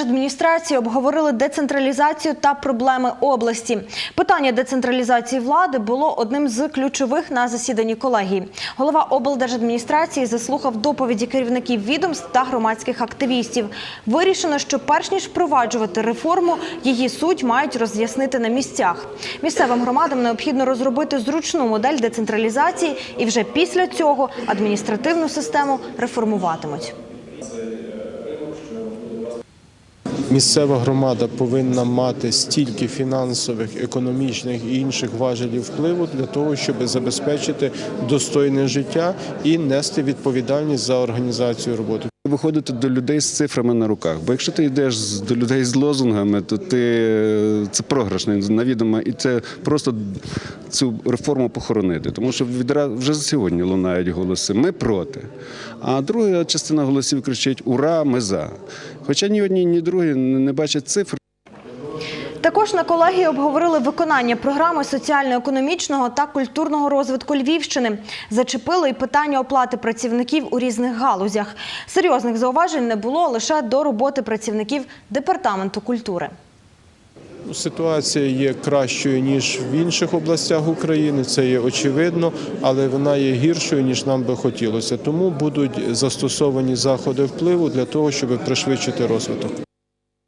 Адміністрації обговорили децентралізацію та проблеми області. Питання децентралізації влади було одним з ключових на засіданні колегії. Голова облдержадміністрації заслухав доповіді керівників відомств та громадських активістів. Вирішено, що перш ніж впроваджувати реформу, її суть мають роз'яснити на місцях. Місцевим громадам необхідно розробити зручну модель децентралізації, і вже після цього адміністративну систему реформуватимуть. Місцева громада повинна мати стільки фінансових, економічних і інших важелів впливу для того, щоб забезпечити достойне життя і нести відповідальність за організацію роботи. Виходити до людей з цифрами на руках. Бо якщо ти йдеш до людей з лозунгами, то ти це програш навідомо, і це просто цю реформу похоронити. Тому що відразу вже сьогодні лунають голоси. Ми проти. А друга частина голосів кричить Ура! Ми за. Хоча ні одні, ні другі не бачать цифр. Також на колегії обговорили виконання програми соціально-економічного та культурного розвитку Львівщини. Зачепили і питання оплати працівників у різних галузях. Серйозних зауважень не було лише до роботи працівників департаменту культури. Ситуація є кращою ніж в інших областях України. Це є очевидно, але вона є гіршою ніж нам би хотілося. Тому будуть застосовані заходи впливу для того, щоб пришвидшити розвиток.